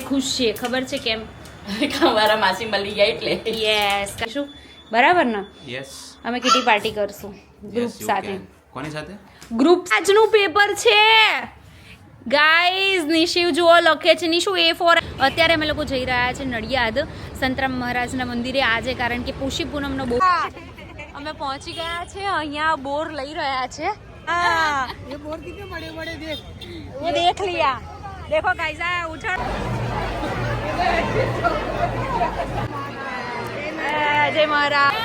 ખુશ છે ખબર છે કેમ? મારા માસી મળી ગયા એટલે. યસ શું બરાબર ને? યસ અમે કીટી પાર્ટી કરશું. ગ્રુપ સાથે. કોની સાથે? ગ્રુપ આજનું પેપર છે. ગાઈઝ નિશિવ જુઓ લખે છે નિશુ એ ફોર અત્યારે અમે લોકો જઈ રહ્યા છે નડિયાદ. સંતરામ મહારાજના મંદિરે આજે કારણ કે પુષી પૂનમનો બોર અમે પહોંચી ગયા છે અહીંયા બોર લઈ રહ્યા છે. હા. એ બોર કિતને મળે મળે દેખ? વો દેખ લિયા. દેખો ગાઈઝા ઉછળ જય મહારાજ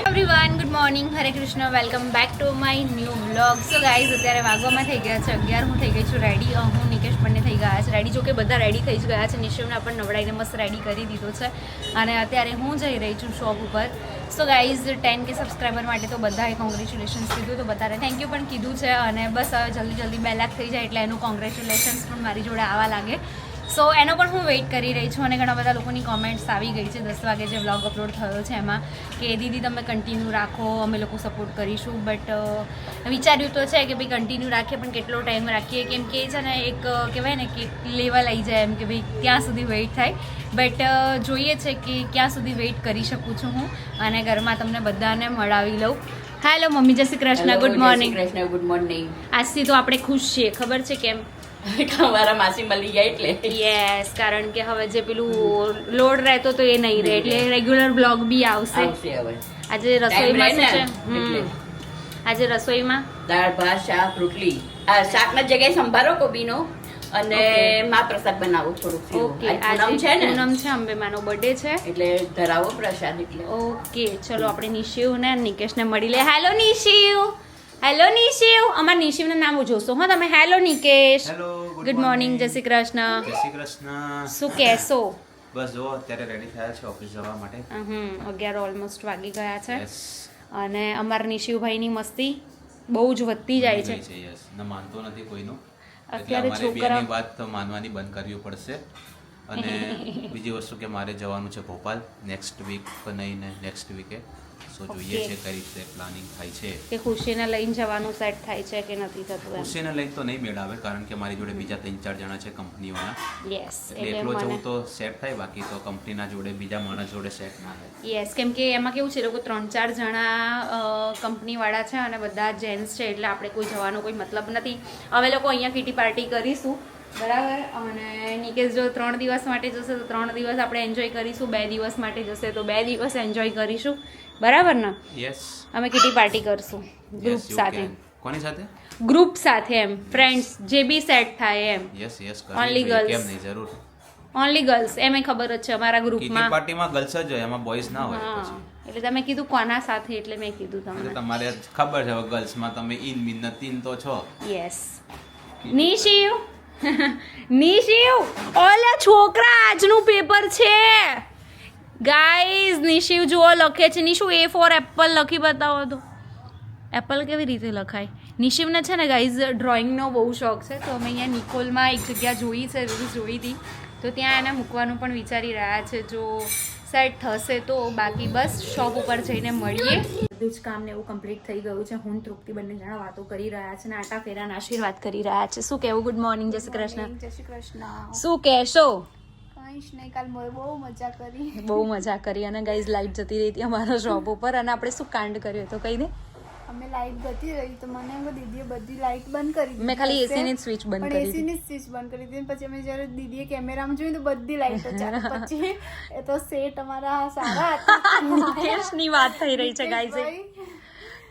everyone good morning Hare Krishna welcome back to my new blog so guys અત્યારે વાગવામાં થઈ ગયા છે, અગિયાર હું થઈ ગઈ છું રેડી હું નિકેશ પંડે થઈ ગયા રેડી જોકે બધા રેડી થઈ જ ગયા છે. નિશિવને પણ નવડાઈને મસ્ત રેડી કરી દીધો છે. અને અત્યારે હું જઈ રહી છું શોપ ઉપર. So guys ten K subscriber માટે તો બધાએ કોંગ્રેચ્યુલેશન્સ કીધું, તો બધાને થેન્ક યુ પણ કીધું છે. અને બસ હવે જલ્દી જલ્દી બે લાખ થઈ જાય એટલે એનું કોંગ્રેચ્યુલેશન્સ પણ મારી જોડે આવવા લાગે. સો એનો પણ હું વેઇટ કરી રહી છું અને ઘણા બધા લોકોની કોમેન્ટ્સ આવી ગઈ છે. દસ વાગે જે વ્લોગ અપલોડ થયો છે એમાં કે દીદી તમે કન્ટિન્યુ રાખો અમે લોકો સપોર્ટ કરીશું. બટ વિચાર્યું તો છે કે ભાઈ કન્ટિન્યુ રાખીએ પણ કેટલો ટાઈમ રાખીએ? કેમ કે છે ને એક કહેવાય ને કે લેવલ આવી જાય એમ કે ભાઈ ત્યાં સુધી વેઇટ થાય. બટ જોઈએ છે કે ક્યાં સુધી વેઇટ કરી શકું છું હું અને ઘરમાં તમને બધાને મળાવી લઉં. Hello mummy. જય Shri Krishna. Good morning Krishna. Good morning આજથી તો આપણે ખુશ છીએ. ખબર છે કેમ? મારા માસી મળી ગયા એટલે. યસ કારણ કે હવે જે પેલું લોડ રહેતો તો એ નહીં રહે એટલે રેગ્યુલર બ્લોગ બી આવશે. આજે રસોઈમાં છે? આજે રસોઈમાં? દાળ ભાત શાક રોટલી. આ શાકના જગ્યાએ સંભારો કોબીનો અને. મા પ્રસાદ બનાવો થોડુંક ઓકે આજે છે ને? પૂનમ છે અંબેમાનો બર્થડે છે. એટલે ધરાવો પ્રસાદ એટલે. ઓકે ચલો આપણે નિશિવ ને નિકેશને મળી લે. હેલો નિશિવ હેલો નિશિવ અમાર નિશિવના નામ જોશો હા તમે hello Nikesh. Hello good morning જય શ્રી કૃષ્ણ. જય શ્રી કૃષ્ણ. શું કહેશો? બસ જો અત્યારે રેડી થયા છે ઓફિસ જવા માટે. હમ અગિયાર ઓલમોસ્ટ વાગી ગયા છે. અને અમાર નિશિવભાઈની મસ્તી બહુ જ વધતી જાય છે. યસ ન માનતો નથી કોઈનું. અત્યારે છોકરા- વાત તો માનવાની બંધ કરવી પડશે. અને બીજી વસ્તુ કે મારે જવાનું છે ભોપાલ. નેક્સ્ટ વીક નહીં ને નેક્સ્ટ વીકે સો જોઈએ છે કઈ રીતે પ્લાનિંગ થાય છે. કે ખુશીને લઈને જવાનું સેટ થાય છે કે નથી થતું ખુશીને લઈને તો નહીં મેળાવે કારણ કે મારી જોડે બીજા ત્રણ ચાર જણા છે કંપનીઓના યસ એટલે એટલે એકલો જવું તો સેટ થાય બાકી તો કંપનીના જોડે બીજા માણસ જોડે સેટ ના થાય. યસ કેમ કે એમાં કેવું છે લોકો ત્રણ ચાર જણા કંપનીવાળા છે અને બધા જેન્ટ્સ છે એટલે આપણે કોઈ જવાનો કોઈ મતલબ નથી. અમે લોકો અહીંયા કીટી પાર્ટી કરીશું બરાબર? અને નિકેશ જો ત્રણ દિવસ માટે જશે તો ત્રણ દિવસ આપણે એન્જોય કરીશું બે દિવસ માટે જશે તો બે દિવસ એન્જોય કરીશું. બરાબર ને? યસ અમે કિટી પાર્ટી કરશું. ગ્રુપ સાથે. કોની સાથે? ગ્રુપ સાથે એમ. ફ્રેન્ડ્સ જે બી સેટ થાય એમ. યસ યસ ઓનલી ગર્લ્સ કેમ નહીં? જરૂર. ઓનલી ગર્લ્સ એમ ખબર જ છે અમારા કીટી ગ્રુપમાં પાર્ટીમાં ગર્લ્સ જ હોય એમાં બોયઝ ના હોય એટલે તમે કીધું કોના સાથે એટલે મેં કીધું તમને. તમારે ખબર છે ગર્લ્સમાં તમે ઇન મીન તીન તો છો. યસ નિશિવ. નિશિવ ઓલા છોકરા આજનું પેપર છે. ગાઈઝ નિશિવ જુઓ લખે છે. નિશુ એ ફોર એપલ લખી બતાવો તો. એપલ કેવી રીતે લખાય? નિશિવને છે ને ગાઈઝ ડ્રોઈંગનો બહુ શોખ છે. તો અમે અહીંયા નિકોલમાં એક જગ્યા જોઈ છે રીલ્સ જોઈ હતી. તો ત્યાં એને મૂકવાનું પણ વિચારી રહ્યા છે. જો સેટ થશે તો બાકી બસ શોપ ઉપર જઈને મળીએ. બધું જ કામ ને એવું કમ્પ્લીટ થઈ ગયું છે. હું તૃપ્તિ બંને જણા વાતો કરી રહ્યા છે ને આટા ફેરાના આશીર્વાદ કરી રહ્યા છે. શું કહેવું? ગુડ મોર્નિંગ જય શ્રી કૃષ્ણ. જય શ્રી કૃષ્ણ. શું કહેશો? કંઈ જ નહીં કાલ બહુ મજા કરી. બહુ મજા કરી અને ગાઈઝ લાઈટ જતી રહી હતી અમારા શોપ ઉપર અને આપણે શું કાંડ કર્યો તો કહી દે? અમે લાઈટ જતી રહી તો મને એમ દીદીએ બધી લાઈટ બંધ કરી દીધી મેં ખાલી એસી ની સ્વિચ બંધ કરી એસી ની સ્વિચ બંધ કરી દીધી પછી અમે જ્યારે દીદીએ કેમેરામાં જોયું તો બધી લાઈટ ચાલુ. પછી એ તો સેટ અમારા સારા હતા. ની વાત થઈ રહી છે ગાઈઝ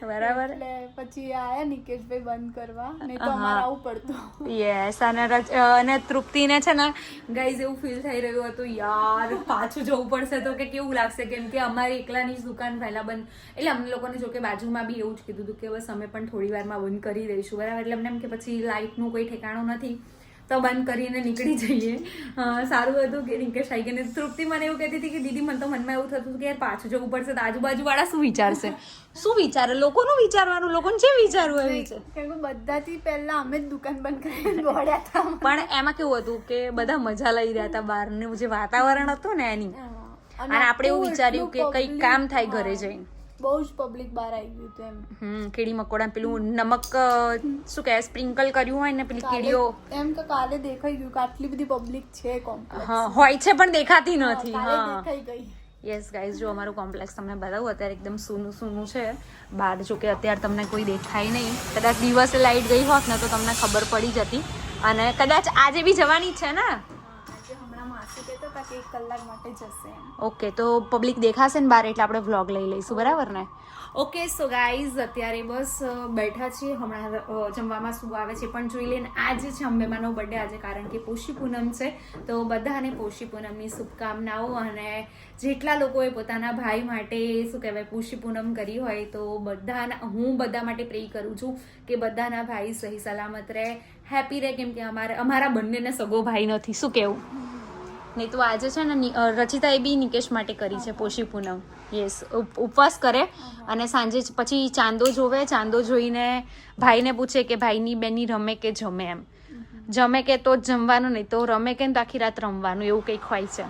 બરાબર? એટલે પછી આયા નિકેશભાઈ બંધ કરવા નહીં તો અમારે આવું પડતું. યસ અને અને તૃપ્તિને છે ને ગાઈઝ એવું ફીલ થઈ રહ્યું હતું યાર પાછું જવું પડશે તો કે કેવું લાગશે? કેમ કે અમારી એકલાની જ દુકાન પહેલા બંધ એટલે અમને લોકોને જો કે બાજુમાં બી એવું જ કીધું હતું કે બસ અમે પણ થોડી વારમાં બંધ કરી દઈશું બરાબર? એટલે અમને એમ કે પછી લાઇટનું કોઈ ઠેકાણું નથી. તો બંધ કરીને નીકળી જઈએ. સારું હતું કે નિકેશ આવી ગયા તૃપ્તિ મને એવું કહેતી હતી કે દીદી મને તો મનમાં એવું થતું કે યાર પાછું જવું પડશે તો આજુબાજુવાળા શું વિચારશે? શું વિચારે? લોકોનું વિચારવાનું લોકોને જે વિચારવું એવી છે કેમ કે બધાથી પહેલા અમે જ દુકાન બંધ કરીને દોડ્યા હતા પણ એમાં કેવું હતું કે બધા મજા લઈ રહ્યા હતા બહારનું. જે વાતાવરણ હતું ને એની. અને આપણે એવું વિચાર્યું કે કઈ કંઈક કામ થાય ઘરે જઈને. બહુ જ પબ્લિક બહાર આવી ગયું હતું એમ. હમ કીડી મકોડા પેલું નમક શું કહેવાય સ્પ્રિંકલ કર્યું હોય ને પેલી કીડીઓ? એમ કે કાલે દેખાઈ ગયું કે આટલી બધી પબ્લિક છે કોમ્પ્લેક્સ હા હોય છે પણ દેખાતી નથી હા. દેખાઈ ગઈ. યસ ગાઈઝ જો અમારું કોમ્પ્લેક્સ તમને બતાવું અત્યારે એકદમ સૂનું સૂનું છે. બહાર જો કે અત્યારે તમને કોઈ દેખાય નહીં. કદાચ દિવસે લાઇટ ગઈ હોત ને તો તમને ખબર પડી જતી. અને કદાચ આજે બી જવાની છે ને? હમણાં માસી કહેતા હતા કે એક કલાક માટે જશે ઓકે તો પબ્લિક દેખાશે ને બહાર એટલે આપણે વ્લોગ લઈ લઈશું બરાબર ને? ઓકે સો ગાઈઝ અત્યારે બસ બેઠા છીએ. હમણાં જમવામાં શું આવે છે પણ જોઈ લઈને. આજે છે અંબેમાનો બર્થડે આજે કારણ કે પોષી પૂનમ છે. તો બધાને પોષી પૂનમની શુભકામનાઓ અને જેટલા લોકોએ પોતાના ભાઈ માટે શું કહેવાય પોષી પૂનમ કરી હોય તો બધાના હું બધા માટે પ્રે કરું છું કે બધાના ભાઈ સહી સલામત રહે હેપી રહે. કેમ કે અમારે અમારા બંનેને સગો ભાઈ નથી. શું કહેવું નહીં તો આજે છે ને રચિતા એ રચિતાએ બી નિકેશ માટે કરી છે પોષી પૂનમ. યસ ઉપવાસ કરે અને સાંજે પછી ચાંદો જોવે ચાંદો જોઈને ભાઈને પૂછે કે ભાઈની બેની રમે કે જમે એમ. જમે કે તો જ જમવાનું નહીં તો રમે કે તો આખી રાત રમવાનું એવું કંઈક હોય છે.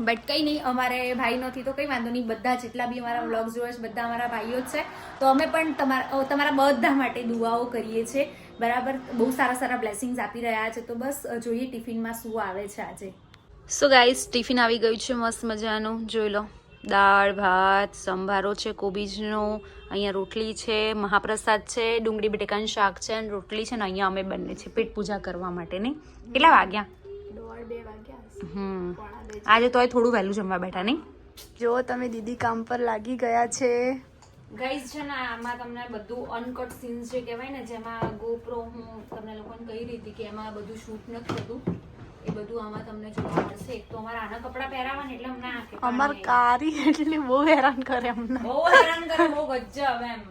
બટ કંઈ નહીં અમારે ભાઈ નથી તો કંઈ વાંધો નહીં બધા જેટલા બી અમારા વ્લોગ જોવે છે બધા અમારા ભાઈઓ જ છે. તો અમે પણ તમારા તમારા બધા માટે દુઆઓ કરીએ છીએ બરાબર બહુ સારા સારા બ્લેસિંગ્સ આપી રહ્યા છે. તો બસ જોઈએ ટિફિનમાં શું આવે છે આજે. સો ગાઈસ ટિફિન આવી ગયું છે મસ્ત મજાનું. જોઈ લો દાળ ભાત સંભારો છે કોબીજનો અહીંયા રોટલી છે મહાપ્રસાદ છે ડુંગળી બટેકાનું શાક છે અને રોટલી છે ને અહીંયા અમે બંને છે પેટ પૂજા કરવા માટે નહીં? કેટલા વાગ્યા? દોઢ બે વાગ્યા હમ. આજે તોય થોડું વહેલું જમવા બેઠા નહીં? જો તમે દીદી કામ પર લાગી ગયા છે. ગાઈઝ છે ને આમાં તમને બધું અનકટ સીન્સ જે કહેવાય ને જેમાં ગોપ્રો હું તમને લોકોને કહી રહી હતી કે એમાં બધું શૂટ નથી થતું એ બધું આમાં તમને જોવા મળશે. એક તો અમારા આના કપડાં પહેરાવા ને એટલે અમને અમાર કારી એટલે બહુ હેરાન કરે અમને. બહુ હેરાન કરે બહુ ગજબ એમ.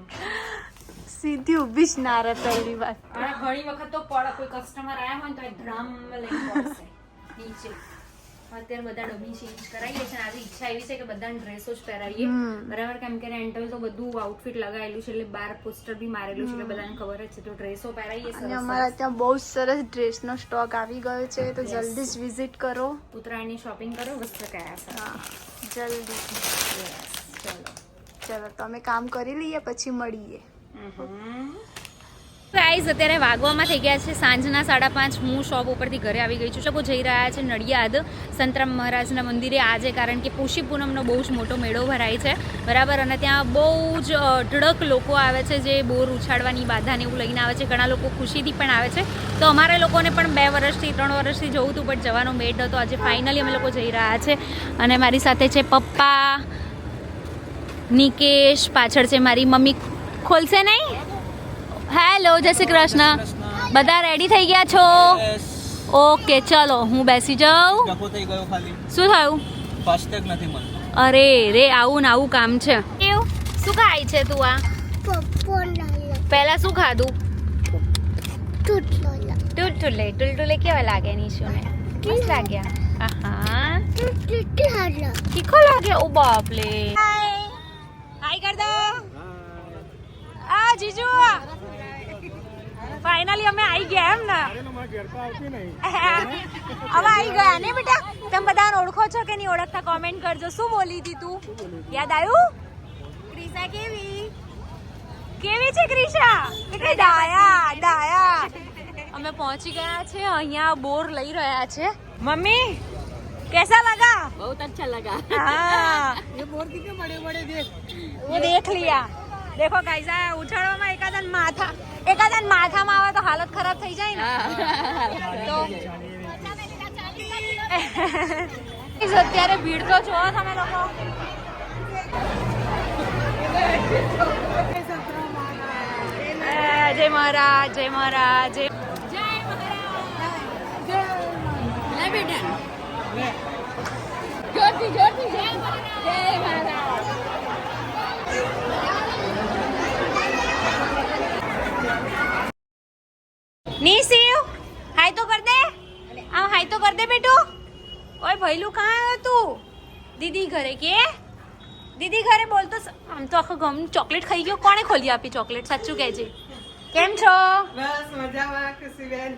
સીધી ઊભી જ ના રહે પહેલી વાત. ઘણી વખત તો પડ કોઈ કસ્ટમર આવ્યા હોય તો એ ધડામ લઈને નીચે. અત્યારે બધા ડમી ચેન્જ કરાવીએ છે અને આજે ઈચ્છા એવી છે કે બધાને ડ્રેસો જ પહેરાવીએ. બરાબર? કેમ કે રેન્ટલ તો બધું આઉટફિટ લગાવેલું છે એટલે બાર પોસ્ટર બી મારેલું છે એટલે બધાને ખબર જ છે. તો ડ્રેસો પહેરાવીએ અને સરસ અમારા ત્યાં બહુ સરસ ડ્રેસનો સ્ટોક આવી ગયો છે તો જલ્દી જ વિઝિટ કરો. ઉત્તરાયણની શોપિંગ કરો વસ્ત્ર કયા છે. જલ્દી. ચલો. ચલો તો અમે કામ કરી લઈએ પછી મળીએ. ગાઈઝ અત્યારે વાગવામાં થઈ ગયા છે. સાંજના સાડા પાંચ હું શોપ ઉપરથી ઘરે આવી ગઈ છું. શકો જઈ રહ્યા છે નડિયાદ. સંતરામ મહારાજના મંદિરે આજે કારણ કે પોષી પૂનમનો બહુ જ મોટો મેળો ભરાય છે. બરાબર, અને ત્યાં બહુ જ ઢળક લોકો આવે છે જે બોર ઉછાળવાની બાધાને એવું લઈને આવે છે. ઘણા લોકો ખુશીથી પણ આવે છે. તો અમારા લોકોને પણ બે વર્ષથી, ત્રણ વર્ષથી જવું હતું બટ જવાનો મેળ નહોતો. આજે ફાઇનલી અમે લોકો જઈ રહ્યા છે. અને મારી સાથે છે પપ્પા, નિકેશ, પાછળ છે મારી મમ્મી. ખોલશે નહીં? હેલો જય શ્રી કૃષ્ણ. બધા રેડી થઈ ગયા છો? ઓકે ચલો હું બેસી જાઉં. ડખો થઈ ગયો ખાલી. શું થયું? ફાસ્ટેગ નથી મળતો. અરે રે આવું ને આવું કામ છે. કેવું શું ખાય છે તું આ? પહેલા શું ખાધું? ટુલટુલે ટુલટુલે કેવા લાગે નીશુને? મસ્ત લાગ્યા. આહા. તીખો લાગે? ઓ બાપલે હાય કર દો આ જીજુ ફાઇનલી અમે આવી ગયા એમ ને. હવે આવી ગયા ને બેટા? તમે બધા ઓળખો છો કે નહીં ઓળખતા કોમેન્ટ કરજો. શું બોલી હતી તું? યાદ આવ્યું? ક્રિશા કેવી? કેવી છે ક્રિશા? એટલે ડાયા ડાયા. અમે પહોંચી ગયા છે અહીંયા બોર લઈ રહ્યા છે. મમ્મી કેસા लगा બહુ અચ્છા लगा હા. ये बोर कितने बड़े बड़े देख वो देख लिया देखो कैसा उछाड़ो में एक એકાદન માથામાં આવે તો હાલત ખરાબ થઈ જાય ને. તો અત્યારે ભીડ તો જો તમે લોકો. જય મહારાજ જય મહારાજ જય જોરથી જોરથી જય જય મહારાજ નીસીવ હાય તો કર દે આમ હાય તો કર દે બેટું ઓય ભૈલું કहाँ આવ્યો તું દીદી ઘરે કે દીદી ઘરે બોલતો સ- આમ તો આખો ગમ ચોકલેટ ખાઈ ગયો કોણે ખોલી આપી ચોકલેટ સાચું કહેજે કેમ છો બસ મજામાં ખુશીબેન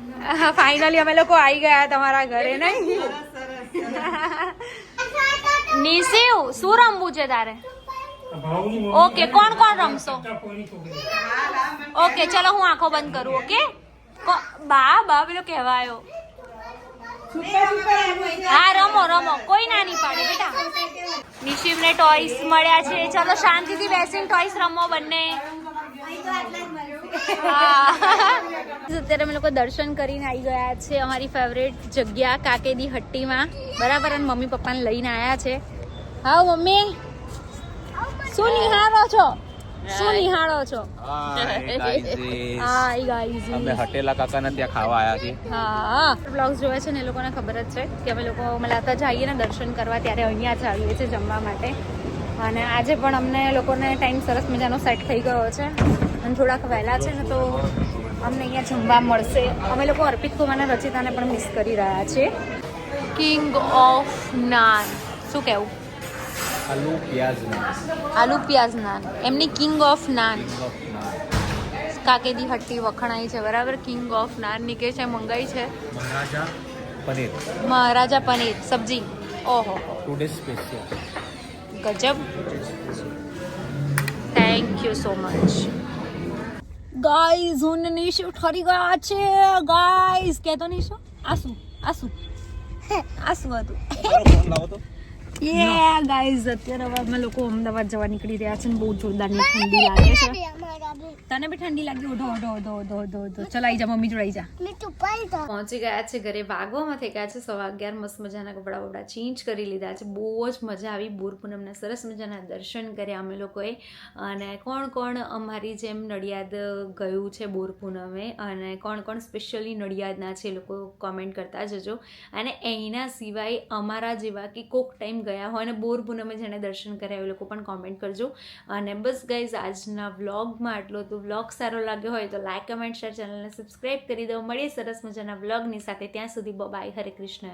ફાઇનલી અમે લોકો આવી ગયા તમારા ઘરે નહીં નીસીવ શું રમવું છે તારે ઓકે કોણ કોણ રમશો ઓકે ચલો હું આંખો બંધ કરું ઓકે કો- બા બા પેલો કહેવાયો. હા, રમો રમો. કોઈ ના નહીં પાડે, બેટા. નિશિમને ટોયસ મળ્યા છે. ચાલો શાંતિથી બેસીને ટોયસ રમો બંને. અત્યારે અમે લોકો દર્શન કરીને આવી ગયા છે અમારી ફેવરેટ જગ્યા, કાકેદી હટ્ટીમાં. બરાબર, અને મમ્મી પપ્પાને લઈને આવ્યા છે. હા, મમ્મી. શું નિહાળો છો? શું નિહાળો છો? હા ગાઈઝ અમે હટેલા કાકાના ત્યાં ખાવા આવ્યા છીએ. હા. બ્લોગ્સ જોવે છે ને એ લોકોને ખબર જ છે કે અમે લોકો મલાતા જઈએ ને દર્શન કરવા ત્યારે અહીંયા જ આવીએ છીએ જમવા માટે. અને આજે પણ અમને લોકોને ટાઈમ સરસ મજાનો સેટ થઈ ગયો છે. અને થોડાક વહેલા છે ને તો અમને અહીંયા જમવા મળશે. અમે લોકો અર્પિત કુમાર રચિતાને પણ મિસ કરી રહ્યા છીએ. કિંગ ઓફ નાન શું કહેવું? આલુ પ્યાજ આલુ પ્યાઝ નાન. એમની કિંગ ઓફ નાન. કાકેદી હટ્ટી વખણાઈ છે. બરાબર? કિંગ ઓફ નાન નીકળે છે મંગાઈ છે. મહારાજા પનીર. મહારાજા પનીર સબ્જી. ઓહો. ટુડે સ્પેશિયલ ગજબ. Thank you so much guys હું નિશુ ઠરી ગયા છે. ગાઈઝ કે તો નિશુ આસુ આસુ. આસુ હતું. લાવો તો. યે ગાઈઝ અત્યારે અમે લોકો અમદાવાદ જવા નીકળી રહ્યા છે ને બહુ જોરદારની ઠંડી લાગે છે. તને બી ઠંડી લાગી ઓઢો ઓઢો ઓઢો ઓઢો ઓઢો ઓઢો ચલ આઈ જા મમ્મી જોડે આઈ જા પહોંચી ગયા છે ઘરે વાગવામાં થઈ ગયા છે સવા અગિયાર મસ્ત મજાના કપડા બપડા ચેન્જ કરી લીધા છે બહુ જ મજા આવી બોર પૂનમના સરસ મજાના દર્શન કર્યા અમે લોકોએ. અને કોણ કોણ અમારી જેમ નડિયાદ ગયું છે બોર પૂનમે અને કોણ કોણ સ્પેશિયલી નડિયાદના છે એ લોકો કોમેન્ટ કરતા જજો. અને એના સિવાય અમારા જેવા કે કોક ટાઈમ ગયા હોય અને બોર પૂનમે જેણે દર્શન કર્યા એ લોકો પણ કોમેન્ટ કરજો. અને બસ ગાઈઝ આજના વ્લોગમાં આટલું તો બ્લોગ સારો લાગ્યો હોય તો લાઇક કમેન્ટ શેર ચેનલને સબસ્ક્રાઈબ કરી દો. મળીએ સરસ મજાના બ્લોગની સાથે. ત્યાં સુધી બાય હરે કૃષ્ણ